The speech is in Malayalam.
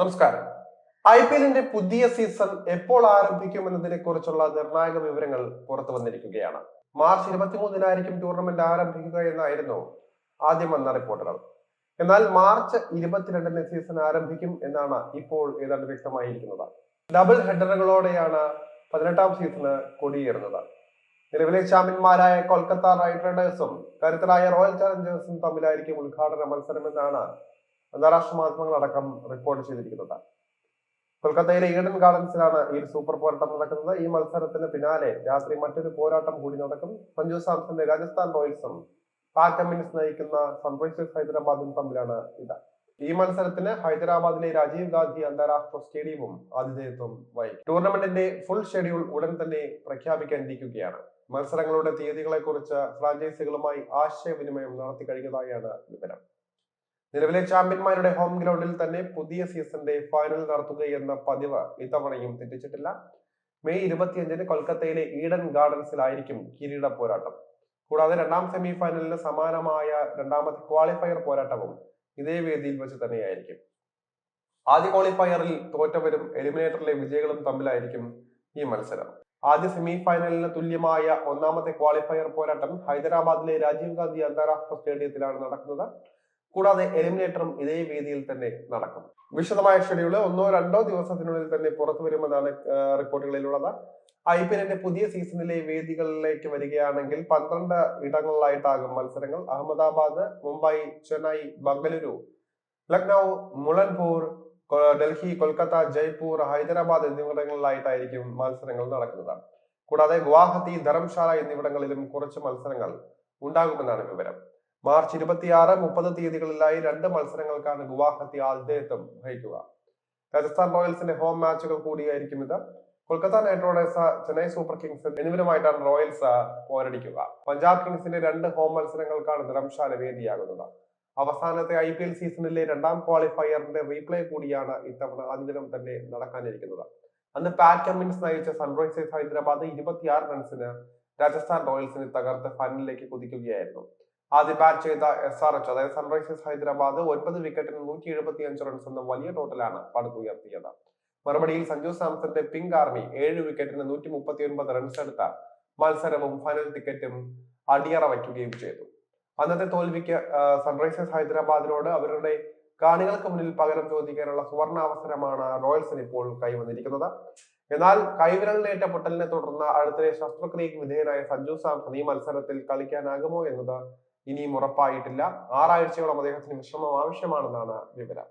നമസ്കാരം. ഐ പി എല്ലിന്റെ പുതിയ സീസൺ എപ്പോൾ ആരംഭിക്കുമെന്നതിനെ കുറിച്ചുള്ള നിർണായക വിവരങ്ങൾ പുറത്തു വന്നിരിക്കുകയാണ്. മാർച്ച് ഇരുപത്തിമൂന്നിനായിരിക്കും ടൂർണമെന്റ് ആരംഭിക്കുക എന്നായിരുന്നു ആദ്യം വന്ന റിപ്പോർട്ടുകൾ. എന്നാൽ മാർച്ച് ഇരുപത്തിരണ്ടിന് സീസൺ ആരംഭിക്കും എന്നാണ് ഇപ്പോൾ ഏതാണ്ട് വ്യക്തമായിരിക്കുന്നത്. ഡബിൾ ഹെഡറുകളോടെയാണ് പതിനെട്ടാം സീസണ് കൊടിയേറുന്നത്. നിലവിലെ ചാമ്പ്യന്മാരായ കൊൽക്കത്ത നൈറ്റ് റൈഡേഴ്സും കരുത്തരായ റോയൽ ചലഞ്ചേഴ്സും തമ്മിലായിരിക്കും ഉദ്ഘാടന മത്സരമെന്നാണ് അന്താരാഷ്ട്ര മാധ്യമങ്ങളടക്കം റിപ്പോർട്ട് ചെയ്തിരിക്കുന്നത് കൊൽക്കത്തയിലെ ഈഡൻ ഗാർഡൻസിലാണ് ഈ സൂപ്പർ പോരാട്ടം നടക്കുന്നത്. ഈ മത്സരത്തിന് പിന്നാലെ രാത്രി മറ്റൊരു പോരാട്ടം കൂടി നടക്കും. സഞ്ജു സാംസന്റെ രാജസ്ഥാൻ റോയൽസും പാറ്റമിൻസ് നയിക്കുന്ന സൺറൈസേഴ്സ് ഹൈദരാബാദും തമ്മിലാണ് ഇത്. ഈ മത്സരത്തിന് ഹൈദരാബാദിലെ രാജീവ് ഗാന്ധി അന്താരാഷ്ട്ര സ്റ്റേഡിയവും ആതിഥേയത്വം വഹിക്കും. ടൂർണമെന്റിന്റെ ഫുൾ ഷെഡ്യൂൾ ഉടൻ തന്നെ പ്രഖ്യാപിക്കാനിരിക്കുകയാണ്. മത്സരങ്ങളുടെ തീയതികളെക്കുറിച്ച് ഫ്രാഞ്ചൈസികളുമായി ആശയവിനിമയം നടത്തി കഴിഞ്ഞതായാണ് വിവരം. നിലവിലെ ചാമ്പ്യന്മാരുടെ ഹോം ഗ്രൗണ്ടിൽ തന്നെ പുതിയ സീസണിന്റെ ഫൈനൽ നടത്തുകയെന്ന പതിവ് ഇത്തവണയും തെറ്റിച്ചിട്ടില്ല. മെയ് ഇരുപത്തിയഞ്ചിന് കൊൽക്കത്തയിലെ ഈഡൻ ഗാർഡൻസിലായിരിക്കും കിരീട പോരാട്ടം. കൂടാതെ രണ്ടാം സെമി ഫൈനലിന് സമാനമായ രണ്ടാമത്തെ ക്വാളിഫയർ പോരാട്ടവും ഇതേ വേദിയിൽ വെച്ച് തന്നെയായിരിക്കും. ആദ്യ ക്വാളിഫയറിൽ തോറ്റവരും എലിമിനേറ്ററിലെ വിജയികളും തമ്മിലായിരിക്കും ഈ മത്സരം. ആദ്യ സെമി ഫൈനലിന് തുല്യമായ ഒന്നാമത്തെ ക്വാളിഫയർ പോരാട്ടം ഹൈദരാബാദിലെ രാജീവ് ഗാന്ധി അന്താരാഷ്ട്ര സ്റ്റേഡിയത്തിലാണ് നടക്കുന്നത്. കൂടാതെ എലിമിനേറ്ററും ഇതേ വേദിയിൽ തന്നെ നടക്കും. വിശദമായ ഷെഡ്യൂൾ ഒന്നോ രണ്ടോ ദിവസത്തിനുള്ളിൽ തന്നെ പുറത്തു വരുമെന്നാണ് റിപ്പോർട്ടുകളിലുള്ളത്. ഐ പി എല്ലിന്റെ പുതിയ സീസണിലെ വേദികളിലേക്ക് വരികയാണെങ്കിൽ പന്ത്രണ്ട് ഇടങ്ങളിലായിട്ടാകും മത്സരങ്ങൾ. അഹമ്മദാബാദ് മുംബൈ ചെന്നൈ ബംഗളൂരു ലക്നൗ മുളൻപൂർ ഡൽഹി കൊൽക്കത്ത ജയ്പൂർ ഹൈദരാബാദ് എന്നിവിടങ്ങളിലായിട്ടായിരിക്കും മത്സരങ്ങൾ നടക്കുന്നത്. കൂടാതെ ഗുവാഹത്തി ധർമ്മശാല എന്നിവിടങ്ങളിലും കുറച്ച് മത്സരങ്ങൾ ഉണ്ടാകുമെന്നാണ് വിവരം. മാർച്ച് ഇരുപത്തിയാറ് മുപ്പത് തീയതികളിലായി രണ്ട് മത്സരങ്ങൾക്കാണ് ഗുവാഹത്തി ആതിഥേയത്വം വഹിക്കുക. രാജസ്ഥാൻ റോയൽസിന്റെ ഹോം മാച്ചുകൾ കൂടിയായിരിക്കും ഇത്. Kolkata knight riders Chennai super kings എന്നിവരുമായിട്ടാണ് Royals പോരടിക്കുക. പഞ്ചാബ് കിങ്സിന്റെ രണ്ട് ഹോം മത്സരങ്ങൾക്കാണ് ധർമ്മശാല വേദിയാകുന്നത്. അവസാനത്തെ ഐ പി എൽ സീസണിലെ രണ്ടാം ക്വാളിഫയറിന്റെ റീപ്ലേ കൂടിയാണ് ഇത്തവണ അതിദിനം തന്നെ നടക്കാനിരിക്കുന്നത്. അന്ന് പാറ്റ് കമ്മിൻസ് നയിച്ച സൺറൈസേഴ്സ് ഹൈദരാബാദ് ഇരുപത്തിയാറ് റൺസിന് രാജസ്ഥാൻ റോയൽസിനെ തകർത്ത് ഫൈനലിലേക്ക് കുതിക്കുകയായിരുന്നു. ആദ്യം ബാറ്റ് ചെയ്ത എസ് ആർ എച്ച് അതായത് സൺറൈസേഴ്സ് ഹൈദരാബാദ് ഒൻപത് വിക്കറ്റിന് നൂറ്റി എഴുപത്തി അഞ്ച് റൺസ് എന്ന വലിയ ടോട്ടലാണ് പടുത്തുയർത്തിയത് മറുപടിയിൽ സഞ്ജു സാംസന്റെ പിങ്ക് ആർമി ഏഴ് വിക്കറ്റിന് നൂറ്റി മുപ്പത്തി ഒൻപത് റൺസ് എടുത്ത മത്സരവും ഫൈനൽ ടിക്കറ്റും അടിയറ വയ്ക്കുകയും ചെയ്തു. അന്നത്തെ തോൽവിക്ക് സൺറൈസേഴ്സ് ഹൈദരാബാദിനോട് അവരുടെ കാണികൾക്ക് മുന്നിൽ പകരം ചോദിക്കാനുള്ള സുവർണ അവസരമാണ് റോയൽസിന് ഇപ്പോൾ കൈവന്നിരിക്കുന്നത്. എന്നാൽ കൈവിരലിനേറ്റ പൊട്ടലിനെ തുടർന്ന് അടുത്തിടെ ശസ്ത്രക്രിയക്ക് വിധേയനായ സഞ്ജു സാംസൺ ഈ മത്സരത്തിൽ കളിക്കാനാകുമോ എന്നത് ഇനിയും ഉറപ്പായിട്ടില്ല. ആറാഴ്ചയോളം അദ്ദേഹത്തിന് വിശ്രമം ആവശ്യമാണെന്നാണ് വിവരം.